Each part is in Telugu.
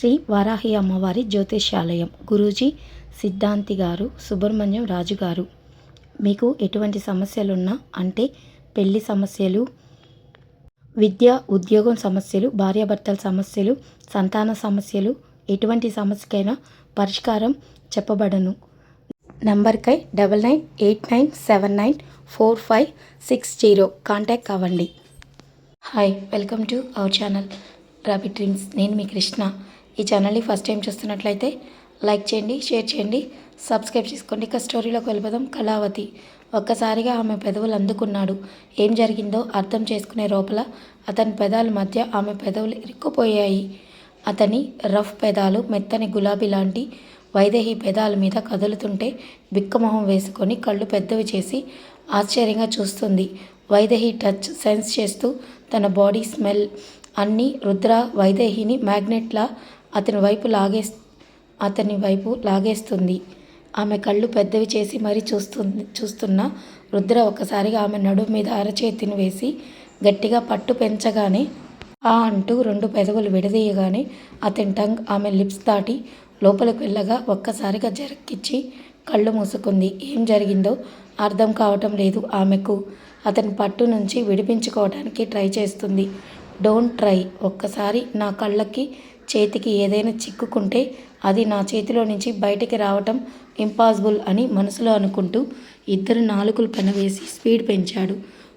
శ్రీ వారాహి అమ్మవారి జ్యోతిష్యాలయం. గురూజీ సిద్ధాంతి గారు సుబ్రహ్మణ్యం రాజు గారు. మీకు ఎటువంటి సమస్యలున్నా అంటే పెళ్ళి సమస్యలు విద్య ఉద్యోగం సమస్యలు భార్యాభర్తల సమస్యలు సంతాన సమస్యలు ఎటువంటి సమస్యకైనా పరిష్కారం చెప్పబడను. నంబర్కై double nine eight nine seven nine four five six zero contact అవ్వండి. Hi welcome to our channel. Rabbit dreams. నేను మీ కృష్ణ. ఈ ఛానల్ని ఫస్ట్ టైం చూస్తున్నట్లయితే లైక్ చేయండి షేర్ చేయండి సబ్స్క్రైబ్ చేసుకోండి. ఇక స్టోరీలోకి వెళ్ళిపోదాం. కళావతి. ఒక్కసారిగా ఆమె పెదవులు అందుకున్నాడు. ఏం జరిగిందో అర్థం చేసుకునే లోపల అతని పెదాల మధ్య ఆమె పెదవులు ఇరుక్కుపోయాయి. అతని రఫ్ పెదాలు మెత్తని గులాబీ లాంటి వైదేహి పెదాల మీద కదులుతుంటే బిక్కమొహం వేసుకొని కళ్ళు పెద్దవి చేసి ఆశ్చర్యంగా చూస్తుంది. వైదేహి టచ్ సెన్స్ చేస్తూ తన బాడీ స్మెల్ అన్నీ రుద్ర వైదేహిని మ్యాగ్నెట్లా అతని వైపు లాగే అతని వైపు లాగేస్తుంది. ఆమె కళ్ళు పెద్దవి చేసి మరీ చూస్తుంది చూస్తున్న రుద్ర ఒక్కసారిగా ఆమె నడుము మీద అరచేతిని వేసి గట్టిగా పట్టు పెంచగానే ఆ అంటూ రెండు పెదవులు విడదీయగానే అతని టంగ్ ఆమె లిప్స్ దాటి లోపలికి వెళ్ళగా ఒక్కసారిగా జరక్కిచ్చి కళ్ళు మూసుకుంది. ఏం జరిగిందో అర్థం కావటం లేదు ఆమెకు. అతని పట్టు నుంచి విడిపించుకోవడానికి ట్రై చేస్తుంది. Don't try. ఒక్కసారి నా కళ్ళకి చేతికి ఏదైనా చిక్కుకుంటే అది నా చేతిలో నుంచి బయటికి రావటం ఇంపాసిబుల్ అని మనసులో అనుకుంటూ ఇద్దరు నాలుకలు పెనవేసి స్పీడ్ పెంచాడు.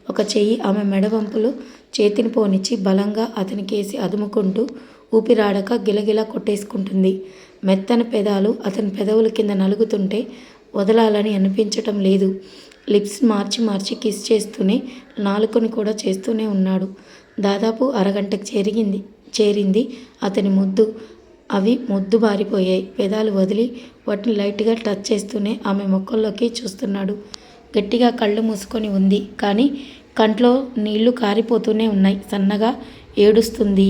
ఒక చెయ్యి ఆమె మెడవంపులో చేతిని పోనిచ్చి బలంగా అతనికేసి అదుముకుంటూ ఊపిరాడక గిలగిల కొట్టేసుకుంటుంది. మెత్తని పెదాలు అతని పెదవుల కింద నలుగుతుంటే వదలాలని అనిపించటం లేదు. లిప్స్ మార్చి మార్చి కిస్ చేస్తూనే నాలుకని కూడా చేస్తూనే ఉన్నాడు. దాదాపు అరగంటకు చేరిగింది చేరింది. అతని ముద్దు అవి ముద్దు బారిపోయాయి. పెదాలు వదిలి వాటిని లైట్గా టచ్ చేస్తూనే ఆమె మొక్కల్లోకి చూస్తున్నాడు. గట్టిగా కళ్ళు మూసుకొని ఉంది. కానీ కంట్లో నీళ్ళు కారిపోతూనే ఉన్నాయి. సన్నగా ఏడుస్తుంది.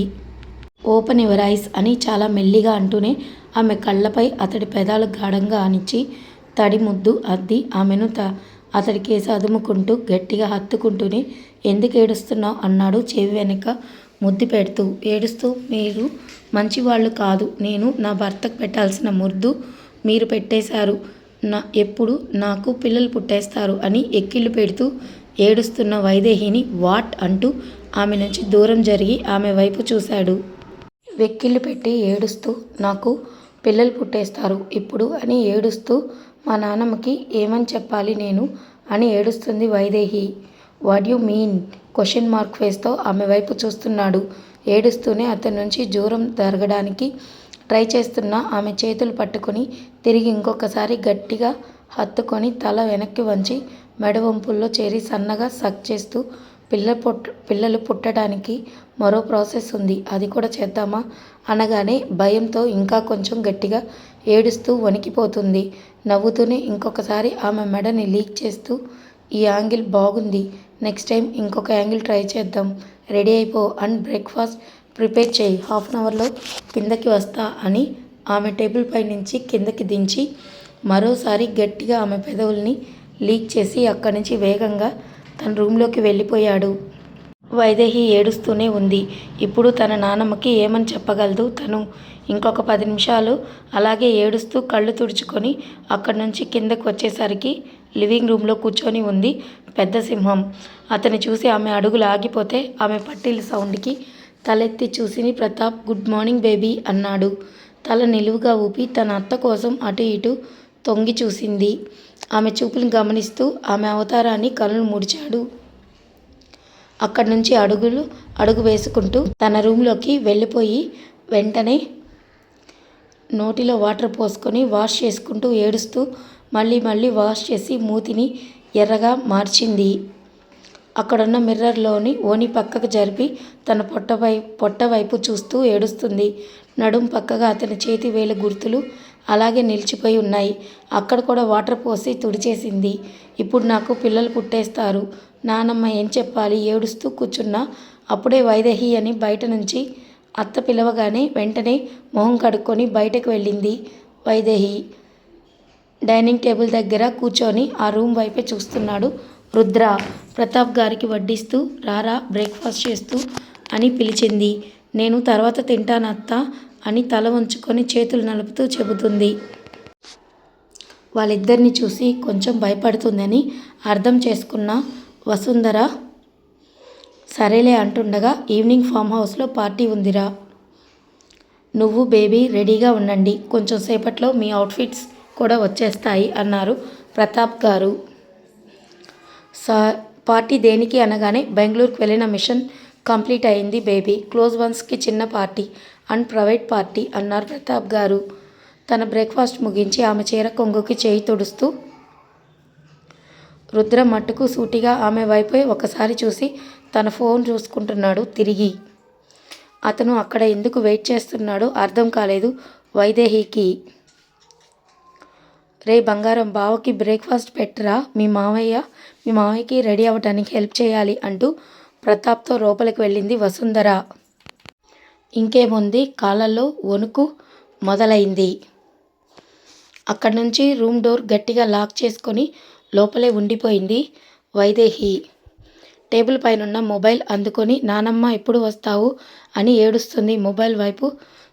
ఓపెన్ యువర్ ఐస్ అని చాలా మెల్లిగా అంటూనే ఆమె కళ్ళపై అతడి పెదాలు గాఢంగా ఆనించి తడి ముద్దు అద్ది ఆమెను త అతడి కేసు అదుముకుంటూ గట్టిగా హత్తుకుంటూనే ఎందుకు ఏడుస్తున్నావు అన్నాడు. చెవి వెనుక ముద్దు పెడుతూ ఏడుస్తూ మీరు మంచివాళ్ళు కాదు. నేను నా భర్తకు పెట్టాల్సిన ముద్దు మీరు పెట్టేశారు. నా ఎప్పుడు నాకు పిల్లలు పుట్టేస్తారు అని ఎక్కిళ్ళు పెడుతూ ఏడుస్తున్న వైదేహిని వాట్ అంటూ ఆమె నుంచి దూరం జరిగి ఆమె వైపు చూశాడు. వెక్కిళ్ళు పెట్టి ఏడుస్తూ నాకు పిల్లలు పుట్టేస్తారు. ఇప్పుడు అని ఏడుస్తూ మా నాన్నమ్మకి ఏమని చెప్పాలి నేను అని ఏడుస్తుంది Vaidehi. What you mean question mark ఫేస్తో ఆమె వైపు చూస్తున్నాడు. ఏడుస్తూనే అతని నుంచి దూరం జరగడానికి ట్రై చేస్తున్న. ఆమె చేతులు పట్టుకొని తిరిగి ఇంకొకసారి గట్టిగా హత్తుకొని తల వెనక్కి వంచి మెడవంపుల్లో చేరి సన్నగా సక్ చేస్తూ పిల్ల పుట్ట పిల్లలు పుట్టడానికి మరో ప్రాసెస్ ఉంది. అది కూడా చేద్దామా? అనగానే భయంతో ఇంకా కొంచెం గట్టిగా ఏడుస్తూ వణికిపోతుంది. నవ్వుతూనే ఇంకొకసారి ఆమె మెడని లీక్ చేస్తూ ఈ యాంగిల్ బాగుంది. నెక్స్ట్ టైం ఇంకొక యాంగిల్ ట్రై చేద్దాం. రెడీ అయిపో అండ్ బ్రేక్ఫాస్ట్ ప్రిపేర్ చేయి. హాఫ్ అన్ అవర్లో కిందకి వస్తా అని ఆమె టేబుల్ పై నుంచి కిందకి దించి మరోసారి గట్టిగా ఆమె పెదవుల్ని లీక్ చేసి అక్కడి నుంచి వేగంగా తన రూమ్లోకి వెళ్ళిపోయాడు. వైదేహి ఏడుస్తూనే ఉంది. ఇప్పుడు తన నానమ్మకి ఏమని చెప్పగలదు తను? ఇంకొక పది నిమిషాలు అలాగే ఏడుస్తూ కళ్ళు తుడుచుకొని అక్కడి నుంచి కిందకు వచ్చేసరికి లివింగ్ రూమ్లో కూర్చొని ఉంది పెద్ద సింహం. అతని చూసి ఆమె అడుగులు ఆగిపోతే ఆమె పట్టీల సౌండ్కి తలెత్తి చూసిని ప్రతాప్ గుడ్ మార్నింగ్ బేబీ అన్నాడు. తల నిలువుగా ఊపి తన అత్త కోసం అటు ఇటు తొంగి చూసింది. ఆమె చూపులను గమనిస్తూ ఆమె అవతారాన్ని కళ్ళు ముడిచాడు. అక్కడి నుంచి అడుగులు అడుగు వేసుకుంటూ తన రూమ్లోకి వెళ్ళిపోయి వెంటనే నోటిలో వాటర్ పోసుకొని వాష్ చేసుకుంటూ ఏడుస్తూ మళ్ళీ మళ్ళీ వాష్ చేసి మూతిని ఎర్రగా మార్చింది. అక్కడున్న మిర్రర్లోని ఓని పక్కకు జరిపి తన పొట్టవై పొట్ట వైపు చూస్తూ ఏడుస్తుంది. నడుం పక్కగా అతని చేతి వేలు గుర్తులు అలాగే నిలిచిపోయి ఉన్నాయి. అక్కడ కూడా వాటర్ పోసి తుడిచేసింది. ఇప్పుడు నాకు పిల్లలు పుట్టేస్తారు. నానమ్మ ఏం చెప్పాలి? ఏడుస్తూ కూర్చున్నా. అప్పుడే వైదేహి అని బయట నుంచి అత్త పిలవగానే వెంటనే మొహం కడుక్కొని బయటకు వెళ్ళింది వైదేహి. డైనింగ్ టేబుల్ దగ్గర కూర్చొని ఆ రూమ్ వైపే చూస్తున్నాడు రుద్ర. ప్రతాప్ గారికి వడ్డిస్తూ రారా బ్రేక్ఫాస్ట్ చేస్తూ అని పిలిచింది. నేను తర్వాత తింటానత్త అని తల వంచుకొని చేతులు నలుపుతూ చెబుతుంది. వాళ్ళిద్దరిని చూసి కొంచెం భయపడుతుందని అర్థం చేసుకున్న వసుంధర సరేలే అంటుండగా ఈవినింగ్ ఫామ్ హౌస్లో పార్టీ ఉందిరా. నువ్వు బేబీ రెడీగా ఉండండి. కొంచెం సేపట్లో మీ అవుట్ఫిట్స్ కూడా వచ్చేస్తాయి అన్నారు ప్రతాప్ గారు. సా పార్టీ దేనికి అనగానే బెంగళూరుకు వెళ్ళిన మిషన్ కంప్లీట్ అయింది బేబీ. క్లోజ్ వన్స్కి చిన్న పార్టీ అండ్ ప్రైవేట్ పార్టీ అన్నారు ప్రతాప్ గారు. తన బ్రేక్ఫాస్ట్ ముగించి ఆమె చీర కొంగుకి చేయి తుడుస్తూ రుద్ర మట్టుకు సూటిగా ఆమె వైపే ఒకసారి చూసి తన ఫోన్ చూసుకుంటున్నాడు తిరిగి. అతను అక్కడ ఎందుకు వెయిట్ చేస్తున్నాడో అర్థం కాలేదు వైదేహికి. రే బంగారం బావకి బ్రేక్ఫాస్ట్ పెట్టరా? మీ మామయ్య మీ మామయ్యకి రెడీ అవ్వడానికి హెల్ప్ చేయాలి అంటూ ప్రతాప్తో లోపలికి వెళ్ళింది వసుంధర. ఇంకేముంది? కాళ్ళల్లో వణుకు మొదలైంది. అక్కడి నుంచి రూమ్ డోర్ గట్టిగా లాక్ చేసుకొని లోపలే ఉండిపోయింది వైదేహి. టేబుల్ పైనున్న మొబైల్ అందుకొని నానమ్మ ఎప్పుడు వస్తావు? అని ఏడుస్తుంది మొబైల్ వైపు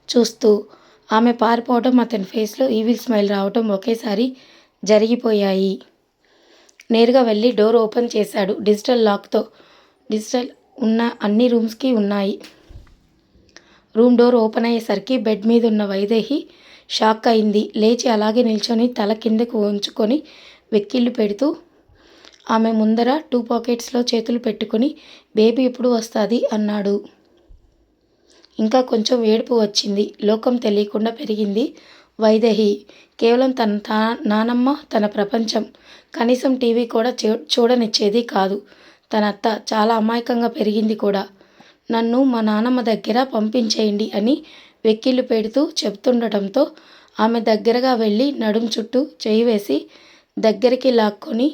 చూస్తూ. ఆమె పారిపోవడం అతని ఫేస్లో ఈవిల్ స్మైల్ రావటం ఒకేసారి జరిగిపోయాయి. నేరుగా వెళ్ళి డోర్ ఓపెన్ చేశాడు. డిజిటల్ లాక్తో డిజిటల్ ఉన్న అన్ని రూమ్స్కి ఉన్నాయి. రూమ్ డోర్ ఓపెన్ అయ్యేసరికి బెడ్ మీద ఉన్న వైదేహి షాక్ అయింది. లేచి అలాగే నిల్చొని తల కిందకు ఉంచుకొని వెక్కిళ్ళు పెడుతూ ఆమె ముందర టూ పాకెట్స్లో చేతులు పెట్టుకుని బేబీ ఎప్పుడు వస్తుంది? అన్నాడు. ఇంకా కొంచెం ఏడుపు వచ్చింది. లోకం తెలియకుండా పెరిగింది. వైదేహి కేవలం తన తా నానమ్మ తన ప్రపంచం. కనీసం టీవీ కూడా చూ చూడనిచ్చేది కాదు. తన అత్త చాలా అమాయకంగా పెరిగింది కూడా. నన్ను మా నానమ్మ దగ్గర పంపించేయండి అని వెక్కిళ్ళు పెడుతూ చెప్తుండటంతో ఆమె దగ్గరగా వెళ్ళి నడుం చుట్టూ చేయి వేసి దగ్గరికి లాక్కొని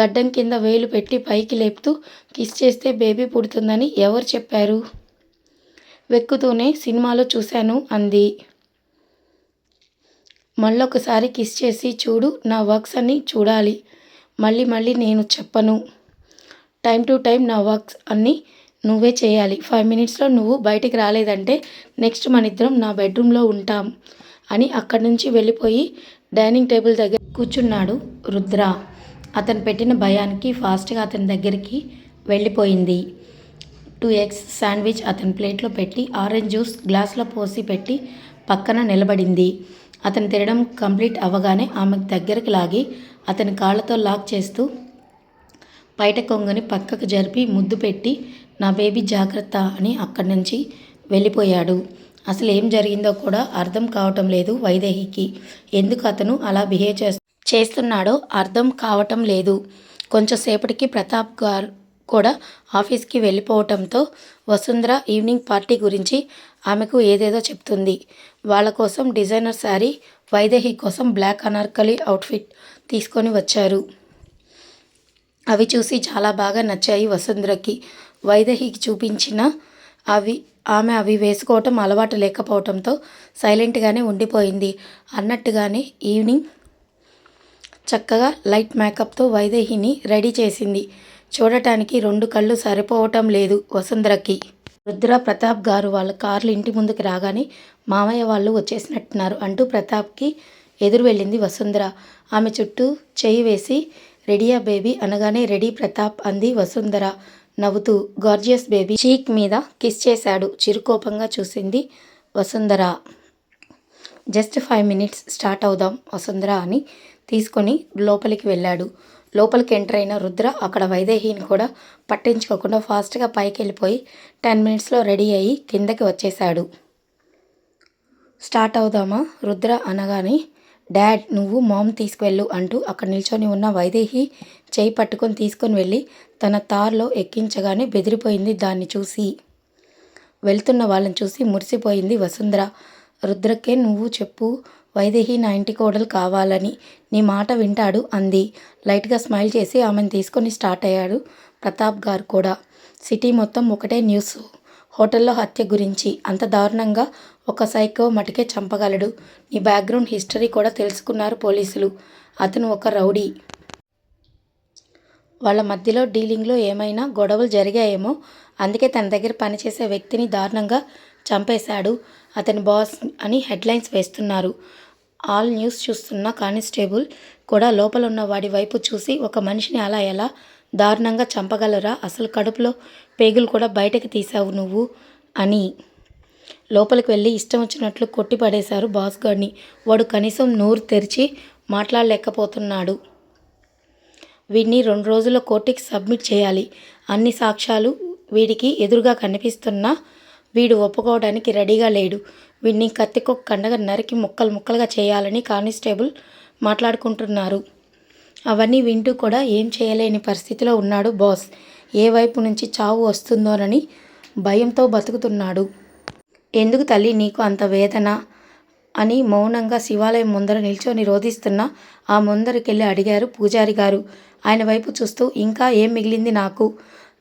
గడ్డం కింద వేలు పెట్టి పైకి లేపుతూ కిస్ చేస్తే బేబీ పుడుతుందని ఎవరు చెప్పారు? వెక్కుతూనే సినిమాలో చూశాను అంది. మళ్ళొకసారి కిస్ చేసి చూడు నా వర్క్స్ అన్నీ చూడాలి. మళ్ళీ మళ్ళీ నేను చెప్పను. టైం టు టైం నా వర్క్స్ అన్నీ నువ్వే చేయాలి. ఫైవ్ మినిట్స్లో నువ్వు బయటికి రాలేదంటే నెక్స్ట్ మన ఇద్దరం నా బెడ్రూమ్లో ఉంటాం అని అక్కడి నుంచి వెళ్ళిపోయి డైనింగ్ టేబుల్ దగ్గర కూర్చున్నాడు రుద్ర. అతను పెట్టిన భయానికి ఫాస్ట్గా అతని దగ్గరికి వెళ్ళిపోయింది. టూ ఎగ్స్ శాండ్విచ్ అతని ప్లేట్లో పెట్టి ఆరెంజ్ జ్యూస్ గ్లాస్లో పోసి పెట్టి పక్కన నిలబడింది. అతను తినడం కంప్లీట్ అవ్వగానే ఆమె దగ్గరికి లాగి అతని కాళ్ళతో లాక్ చేస్తూ బయట కొంగని పక్కకు జరిపి ముద్దు పెట్టి నా బేబీ జాగ్రత్త అని అక్కడి నుంచి వెళ్ళిపోయాడు. అసలు ఏం జరిగిందో కూడా అర్థం కావటం లేదు వైదేహికి. ఎందుకు అతను అలా బిహేవ్ చేస్తున్నాడో అర్థం కావటం లేదు. కొంచెంసేపటికి ప్రతాప్ గారు కూడా ఆఫీస్కి వెళ్ళిపోవటంతో వసుంధర ఈవినింగ్ పార్టీ గురించి ఆమెకు ఏదేదో చెప్తుంది. వాళ్ళ కోసం డిజైనర్ శారీ వైదేహి కోసం బ్లాక్ అనార్కలి అవుట్ఫిట్ తీసుకొని వచ్చారు. అవి చూసి చాలా బాగా నచ్చాయి వసుంధరకి. వైదేహికి చూపించిన అవి ఆమె అవి వేసుకోవటం అలవాటు లేకపోవటంతో సైలెంట్గానే ఉండిపోయింది. అన్నట్టుగానే ఈవినింగ్ చక్కగా లైట్ మేకప్తో వైదేహిని రెడీ చేసింది. చూడటానికి రెండు కళ్ళు సరిపోవటం లేదు వసుంధరకి. రుద్ర ప్రతాప్ గారు వాళ్ళ కార్లు ఇంటి ముందుకు రాగానే మామయ్య వాళ్ళు వచ్చేసినట్టున్నారు అంటూ ప్రతాప్కి ఎదురు వెళ్ళింది వసుంధర. ఆమె చుట్టూ చేయి వేసి రెడీయా బేబీ అనగానే రెడీ ప్రతాప్ అంది వసుంధర. నవ్వుతూ గార్జియస్ బేబీ చీక్ మీద కిస్ చేశాడు చిరుకోపంగా చూసింది Vasundhara. Just five minutes start అవుదాం వసుంధర అని తీసుకొని లోపలికి వెళ్ళాడు. లోపలికి ఎంటర్ అయిన రుద్ర అక్కడ వైదేహిని కూడా పట్టించుకోకుండా ఫాస్ట్గా పైకి వెళ్ళిపోయి టెన్ మినిట్స్లో రెడీ అయ్యి కిందకి వచ్చేశాడు. స్టార్ట్ అవుదామా? రుద్ర అనగానే డాడ్ నువ్వు మామ్ తీసుకువెళ్ళు అంటూ అక్కడ నిల్చొని ఉన్న వైదేహి చేయి పట్టుకొని తీసుకొని వెళ్ళి తన తార్లో ఎక్కించగానే బెదిరిపోయింది దాన్ని చూసి. వెళ్తున్న వాళ్ళని చూసి మురిసిపోయింది వసుంధర. రుద్రకే నువ్వు చెప్పు వైదేహి నా ఇంటి కోడలు కావాలని నీ మాట వింటాడు అంది. లైట్గా స్మైల్ చేసి ఆమెను తీసుకొని స్టార్ట్ అయ్యాడు ప్రతాప్ గారు కూడా. సిటీ మొత్తం ఒకటే న్యూస్. హోటల్లో హత్య గురించి. అంత దారుణంగా ఒక సైకో మటుకే చంపగలడు. నీ బ్యాక్గ్రౌండ్ హిస్టరీ కూడా తెలుసుకున్నారు పోలీసులు. అతను ఒక రౌడీ. వాళ్ళ మధ్యలో డీలింగ్లో ఏమైనా గొడవలు జరిగాయేమో అందుకే తన దగ్గర పనిచేసే వ్యక్తిని దారుణంగా చంపేశాడు. అతని బాస్ అని హెడ్లైన్స్ వేస్తున్నారు. ఆల్ న్యూస్ చూస్తున్న కానిస్టేబుల్ కూడా లోపల ఉన్న వాడి వైపు చూసి ఒక మనిషిని అలా ఎలా దారుణంగా చంపగలరా? అసలు కడుపులో పేగులు కూడా బయటకు తీసావు నువ్వు అని లోపలికి వెళ్ళి ఇష్టం వచ్చినట్లు కొట్టి పడేశారు బాస్ గారిని వాడు కనీసం నోరు తెరిచి మాట్లాడలేకపోతున్నాడు. వీడిని రెండు రోజుల్లో కోర్టుకి సబ్మిట్ చేయాలి. అన్ని సాక్ష్యాలు వీడికి ఎదురుగా కనిపిస్తున్నా వీడు ఒప్పుకోవడానికి రెడీగా లేడు. వీడిని కత్తికొక్కండగా నరికి ముక్కలు ముక్కలుగా చేయాలని కానిస్టేబుల్ మాట్లాడుకుంటున్నారు. అవన్నీ వింటూ కూడా ఏం చేయలేని పరిస్థితిలో ఉన్నాడు బాస్. ఏ వైపు నుంచి చావు వస్తుందోనని భయంతో బతుకుతున్నాడు. ఎందుకు తల్లి నీకు అంత వేదన? అని మౌనంగా శివాలయం ముందర నిల్చొని రోధిస్తున్న ఆ ముందరికెళ్ళి అడిగారు పూజారి గారు. ఆయన వైపు చూస్తూ ఇంకా ఏం మిగిలింది నాకు?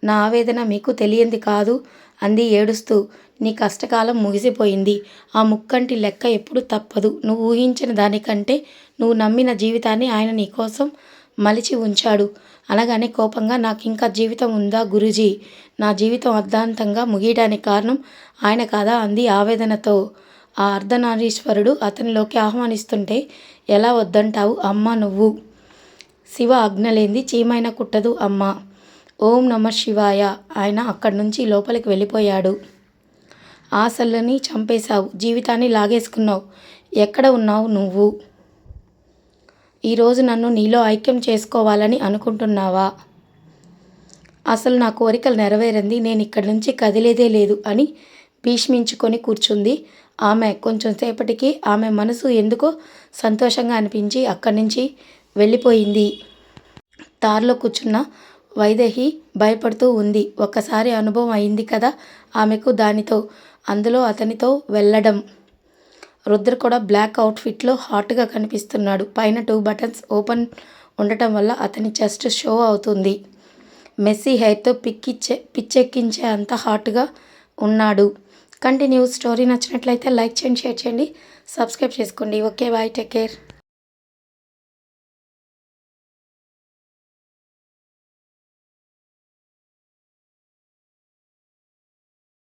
నా ఆవేదన మీకు తెలియంది కాదు. అంది ఏడుస్తూ. నీ కష్టకాలం ముగిసిపోయింది. ఆ ముక్కంటి లెక్క ఎప్పుడు తప్పదు. నువ్వు ఊహించిన దానికంటే నువ్వు నమ్మిన జీవితాన్ని ఆయన నీకోసం మలిచి ఉంచాడు. అనగానే కోపంగా నాకు ఇంకా జీవితం ఉందా గురూజీ? నా జీవితం అర్ధాంతంగా ముగియడానికి కారణం ఆయన కాదా అంది ఆవేదనతో. ఆ అర్ధనారీశ్వరుడు అతనిలోకి ఆహ్వానిస్తుంటే ఎలా వద్దంటావు అమ్మ నువ్వు? శివ అగ్నలేంది చీమైన కుట్టదు అమ్మ. ఓం నమ శివాయ. ఆయన అక్కడి నుంచి లోపలికి వెళ్ళిపోయాడు. ఆశలని చంపేశావు. జీవితాన్ని లాగేసుకున్నావు. ఎక్కడ ఉన్నావు నువ్వు? ఈరోజు నన్ను నీలో ఐక్యం చేసుకోవాలని అనుకుంటున్నావా? అసలు నా కోరికలు నెరవేరింది నేను ఇక్కడి నుంచి కదిలేదే లేదు అని భీష్మించుకొని కూర్చుంది ఆమె. కొంచెం సేపటికి ఆమె మనసు ఎందుకో సంతోషంగా అనిపించి అక్కడి నుంచి వెళ్ళిపోయింది. తారులో కూర్చున్న వైదేహి భయపడుతూ ఉంది. ఒక్కసారి అనుభవం అయింది కదా ఆమెకు దానితో అందులో అతనితో వెళ్ళడం. రుద్ర కూడా బ్లాక్ అవుట్ఫిట్లో హాట్గా కనిపిస్తున్నాడు. పైన టూ బటన్స్ ఓపెన్ ఉండటం వల్ల అతని చెస్ట్ షో అవుతుంది. మెస్సీ హెయిర్తో పిక్కిచ్చే పిచ్చెక్కించే అంత హాట్గా ఉన్నాడు. కంటిన్యూ స్టోరీ నచ్చినట్లయితే లైక్ చేయండి షేర్ చేయండి సబ్స్క్రైబ్ చేసుకోండి. Okay bye take care.